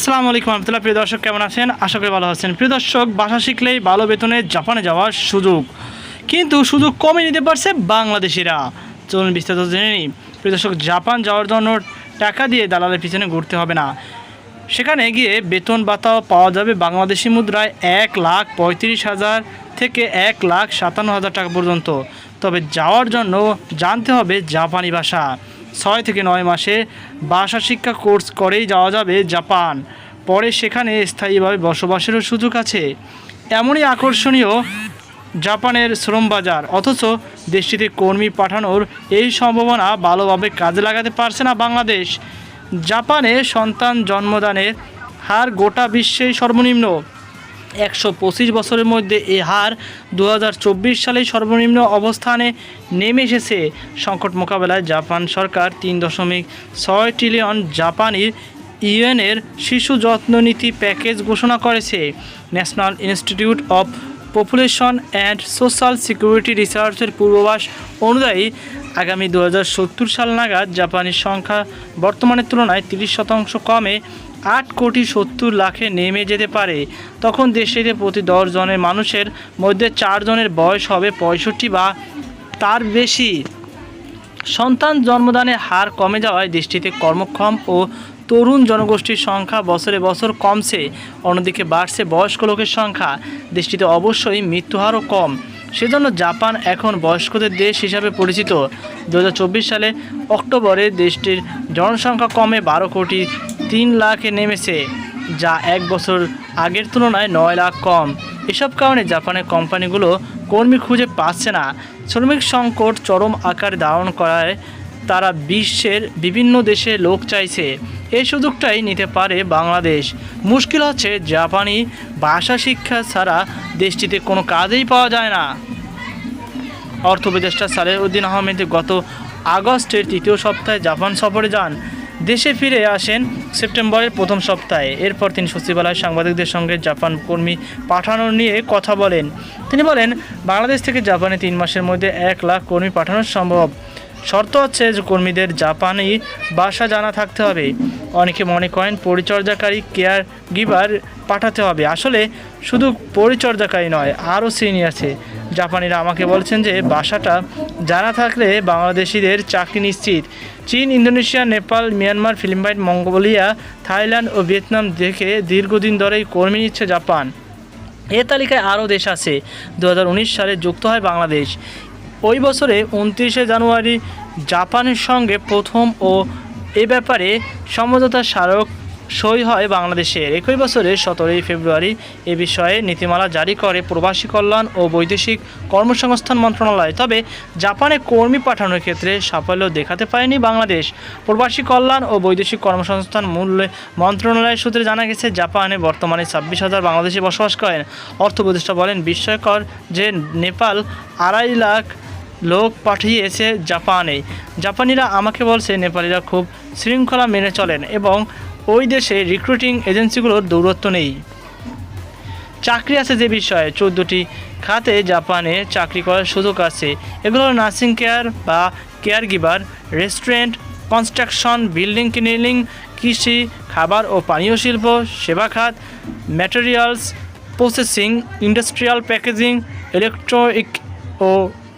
আসসালামু আলাইকুম রহমতুল্লাহ। প্রিয় দর্শক, কেমন আছেন? আশা করি ভালো আছেন। প্রিয় দর্শক ভাষা শিখলেই ভালো বেতনে জাপানে যাওয়ার সুযোগ। কিন্তু সুযোগ কমে নিতে পারছে বাংলাদেশিরা। চলুন বিস্তারিত জেনে নিই। প্রিয় দর্শক, জাপান যাওয়ার জন্য টাকা দিয়ে দালালের পিছনে ঘুরতে হবে না। সেখানে গিয়ে বেতন ভাতাও পাওয়া যাবে বাংলাদেশি মুদ্রায় এক লাখ পঁয়ত্রিশ হাজার থেকে এক লাখ সাতান্ন হাজার টাকা পর্যন্ত। তবে যাওয়ার জন্য জানতে হবে জাপানি ভাষা। ছয় থেকে নয় মাসে ভাষা শিক্ষা কোর্স করেই যাওয়া যাবে জাপান। পরে সেখানে স্থায়ীভাবে বসবাসেরও সুযোগ আছে। এমনই আকর্ষণীয় জাপানের শ্রম বাজার অথচ দেশটিতে কর্মী পাঠানোর এই সম্ভাবনা ভালোভাবে কাজে লাগাতে পারছে না বাংলাদেশ। জাপানে সন্তান জন্মদানের হার গোটা বিশ্বেই সর্বনিম্ন। একশো পঁচিশ বছরের মধ্যে এ হার দু হাজার চব্বিশ সালে সর্বনিম্ন অবস্থানে নেমে এসেছে। সংকট মোকাবেলায় জাপান সরকার তিন দশমিক ছয় ট্রিলিয়ন জাপানি ইউএনের শিশু যত্ন নীতি প্যাকেজ ঘোষণা করেছে। National institute of population and social security রিসার্চের পূর্বাভাস অনুযায়ী আগামী দু হাজার সত্তর সাল নাগাদ জাপানের সংখ্যা বর্তমানের তুলনায় তিরিশ শতাংশ কমে আট কোটি সত্তর লাখে নেমে যেতে পারে। তখন দেশটিতে প্রতি দশ জনের মানুষের মধ্যে চারজনের বয়স হবে পঁয়ষট্টি বা তার বেশি। সন্তান জন্মদানের হার কমে যাওয়ায় দেশটিতে কর্মক্ষম ও তরুণ জনগোষ্ঠীর সংখ্যা বছরে বছর কমছে, অন্যদিকে বাড়ছে বয়স্ক লোকের সংখ্যা। দেশটিতে অবশ্যই মৃত্যুহারও কম। সেজন্য জাপান এখন বয়স্কদের দেশ হিসাবে পরিচিত। দু হাজার চব্বিশ সালে অক্টোবরে দেশটির জনসংখ্যা কমে বারো কোটি তিন লাখে নেমেছে, যা এক বছর আগের তুলনায় নয় লাখ কম। এসব কারণে জাপানের কোম্পানিগুলো কর্মী খুঁজে পাচ্ছে না। শ্রমিক সংকট চরম আকার ধারণ করায় তারা বিশ্বের বিভিন্ন দেশে লোক চাইছে। এই সুযোগটাই নিতে পারে বাংলাদেশ। মুশকিল হচ্ছে জাপানি ভাষা শিক্ষা ছাড়া দেশটিতে কোনো কাজেই পাওয়া যায় না। অর্থ উপদেষ্টা সালেহ উদ্দিন আহমেদ গত আগস্টের তৃতীয় সপ্তাহে জাপান সফরে যান। দেশে ফিরে আসেন সেপ্টেম্বরের প্রথম সপ্তাহে। এরপর তিনি সচিবালয় সাংবাদিকদের সঙ্গে জাপান কর্মী পাঠানো নিয়ে কথা বলেন। তিনি বলেন, বাংলাদেশ থেকে জাপানে তিন মাসের মধ্যে এক লাখ কর্মী পাঠানো সম্ভব। শর্ত হচ্ছে যে কর্মীদের জাপানি ভাষা জানা থাকতে হবে। অনেকে মনে করেন পরিচর্যাকারী কেয়ার গিভার পাঠাতে হবে। আসলে শুধু পরিচর্যাকারী নয়, আরও শ্রেণি আছে। জাপানিরা আমাকে বলছেন যে ভাষাটা জানা থাকলে বাংলাদেশিদের চাকরি নিশ্চিত। চীন, Indonesia, Nepal, Myanmar, Philippine, Mongolia, Thailand ও ভিয়েতনাম দেখে দীর্ঘদিন ধরেই কর্মী নিচ্ছে জাপান। এ তালিকায় আরও দেশ আছে। দু হাজার উনিশ সালে যুক্ত হয় বাংলাদেশ। ওই বছরে উনত্রিশে জানুয়ারি জাপানের সঙ্গে প্রথম ও এ ব্যাপারে সমঝোতা স্মারক সই হয় বাংলাদেশের। একই বছরের সতেরোই ফেব্রুয়ারি এ বিষয়ে নীতিমালা জারি করে প্রবাসী কল্যাণ ও বৈদেশিক কর্মসংস্থান মন্ত্রণালয়। তবে জাপানে কর্মী পাঠানোর ক্ষেত্রে সাফল্য দেখাতে পারেনি বাংলাদেশ। প্রবাসী কল্যাণ ও বৈদেশিক কর্মসংস্থান মূল্য মন্ত্রণালয়ের সূত্রে জানা গেছে, জাপানে বর্তমানে ছাব্বিশ হাজার বাংলাদেশি বসবাস করেন। অর্থ উপদেষ্টা বলেন, বিস্ময়কর যে নেপাল আড়াই লাখ লোক পাঠিয়েছে জাপানে জাপানিরা আমাকে বলছে, নেপালিরা খুব শৃঙ্খলা মেনে চলেন এবং ওই দেশে রিক্রুটিং এজেন্সিগুলোর দৌরত্ব নেই। চাকরি আছে যে বিষয়ে, চোদ্দোটি খাতে জাপানে চাকরি করার সুযোগ আছে। এগুলো নার্সিং কেয়ার বা care giver restaurant construction building cleaning কৃষি, খাবার ও পানীয় শিল্প, সেবা খাত materials processing industrial packaging electronic ও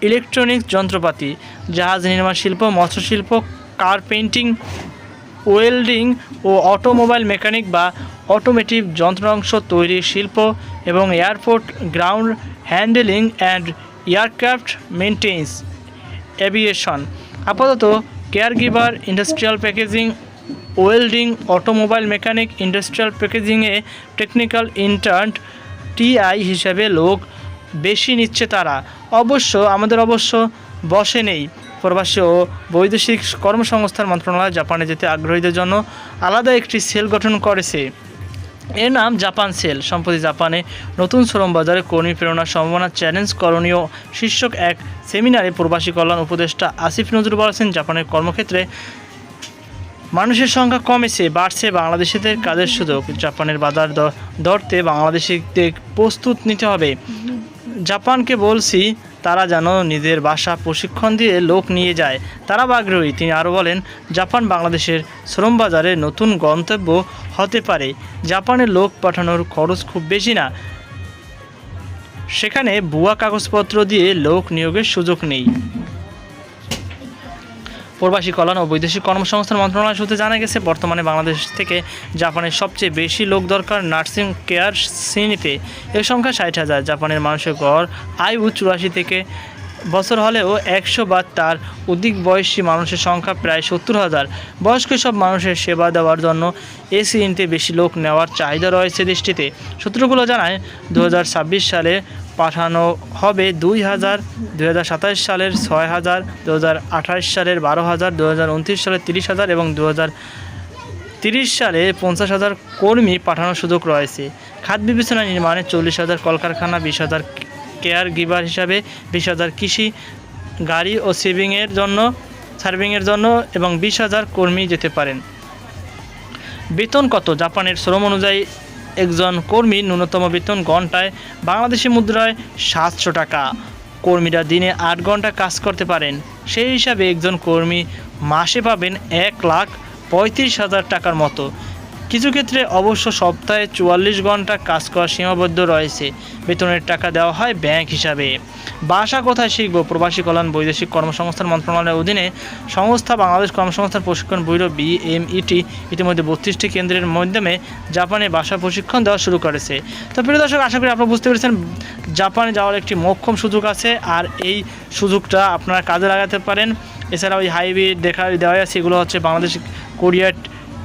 ইলেকট্রনিক্স যন্ত্রপাতি, জাহাজ নির্মাণ শিল্প, মৎস্য শিল্প কার পেন্টিং ওয়েল্ডিং ও অটোমোবাইল মেকানিক বা অটোমেটিভ যন্ত্রাংশ তৈরি শিল্প এবং airport ground handling and aircraft maintenance aviation. আপাতত care giver industrial packaging, welding, automobile mechanic, industrial প্যাকেজিংয়ে technical intern, TI হিসেবে লোক বেশি নিচ্ছে তারা। অবশ্য আমাদের অবশ্য বসে নেই। প্রবাসী ও বৈদেশিক কর্মসংস্থান মন্ত্রণালয় জাপানে যেতে আগ্রহীদের জন্য আলাদা একটি সেল গঠন করেছে। এর নাম জাপান সেল। সম্প্রতি জাপানে নতুন শ্রম বাজারে কর্মী প্রেরণার সম্ভাবনা চ্যালেঞ্জ করণীয় শীর্ষক এক সেমিনারে প্রবাসী কল্যাণ উপদেষ্টা আসিফ নজরুল বলেছেন জাপানের কর্মক্ষেত্রে মানুষের সংখ্যা কমেছে বাড়ছে বাংলাদেশিদের কাজের সুযোগ। জাপানের বাজার দ- ধরতে বাংলাদেশিদের প্রস্তুত নিতে হবে। জাপানকে বলছি তারা যেন নিজের বাসা প্রশিক্ষণ দিয়ে লোক নিয়ে যায়। তারা আগ্রহী তিনি আরও বলেন, জাপান বাংলাদেশের শ্রম বাজারে নতুন গন্তব্য হতে পারে। জাপানে লোক পাঠানোর খরচ খুব বেশি না। সেখানে ভুয়া কাগজপত্র দিয়ে লোক নিয়োগের সুযোগ নেই। প্রবাসী কল্যাণ ও বৈদেশিক কর্মসংস্থান মন্ত্রণালয় সূত্রে জানা গেছে, বর্তমানে বাংলাদেশ থেকে জাপানের সবচেয়ে বেশি লোক দরকার নার্সিং কেয়ার শ্রেণীতে। এর সংখ্যা ষাট হাজার। জাপানের মানুষের গড় আয়ু চুরাশি থেকে বছর হলেও একশো বা তার অধিক বয়সী মানুষের সংখ্যা প্রায় সত্তর হাজার। বয়স্ক সব মানুষের সেবা দেওয়ার জন্য এ শ্রেণীতে বেশি লোক নেওয়ার চাহিদা রয়েছে দেশটিতে। সূত্রগুলো জানায় দু হাজার ছাব্বিশ সালে পাঠানো হবে দুই হাজার সাতাশ সালের ছয় হাজার দু সালের বারো হাজার দু সালের তিরিশ হাজার এবং দু হাজার তিরিশ সালে পঞ্চাশ হাজার কর্মী পাঠানোর সুযোগ রয়েছে। খাত বিবেচনা নির্মাণে চল্লিশ হাজার, কলকারখানা বিশ হাজার, কেয়ার গিভার হিসাবে বিশ হাজার, কৃষি, গাড়ি ও সেভিংয়ের জন্য, সার্ভিংয়ের জন্য এবং বিশ হাজার কর্মী যেতে পারেন। বেতন কত? জাপানের শ্রম অনুযায়ী একজন কর্মী ন্যূনতম বেতন ঘন্টায় বাংলাদেশি মুদ্রায় সাতশো টাকা। কর্মীরা দিনে আট ঘণ্টা কাজ করতে পারেন। সেই হিসাবে একজন কর্মী মাসে পাবেন এক লাখ পঁয়ত্রিশ হাজার টাকার মতো। কিছু ক্ষেত্রে অবশ্য সপ্তাহে চুয়াল্লিশ ঘণ্টা কাজ করা সীমাবদ্ধ রয়েছে। বেতনের টাকা দেওয়া হয় ব্যাংক হিসাবে। বাসা কোথায় শিখব? প্রবাসী কল্যাণ, বৈদেশিক কর্মসংস্থান মন্ত্রণালয়ের অধীনে সংস্থা বাংলাদেশ কর্মসংস্থান প্রশিক্ষণ ব্যুরো বিএমইটি ইতিমধ্যে বত্রিশটি কেন্দ্রের মাধ্যমে জাপানে ভাষা প্রশিক্ষণ দেওয়া শুরু করেছে। তো প্রিয় দর্শক, আশা করি আপনারা বুঝতে পেরেছেন, জাপানে যাওয়ার একটি মোক্ষম সুযোগ আছে আর এই সুযোগটা আপনারা কাজে লাগাতে পারেন। এছাড়া ওই হাইওয়ে দেখা দেওয়া আছে, এগুলো হচ্ছে বাংলাদেশ কোরিয়ার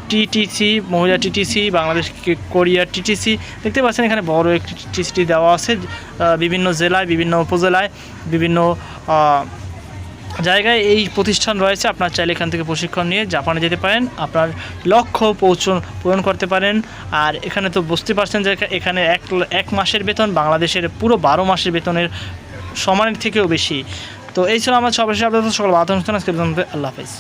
টিটিসি, মহিলা টিটিসি, বাংলাদেশ কোরিয়া টিটিসি, দেখতে পাচ্ছেন এখানে বড় একটি টিটিসি দেওয়া আছে বিভিন্ন জেলায়, বিভিন্ন উপজেলায়, বিভিন্ন জায়গায় এই প্রতিষ্ঠান রয়েছে। আপনার চাইলে এখান থেকে প্রশিক্ষণ নিয়ে জাপানে যেতে পারেন, আপনার লক্ষ্য পৌঁছন, পূরণ করতে পারেন। আর এখানে তো বুঝতে পারছেন যে এখানে এক এক মাসের বেতন, বাংলাদেশের পুরো বারো মাসের বেতনের সমানের থেকেও বেশি। তো এই ছিল আমার সর্বশেষ আপনাদের সকল বাধা আজকে আল্লাহ হাফিজ।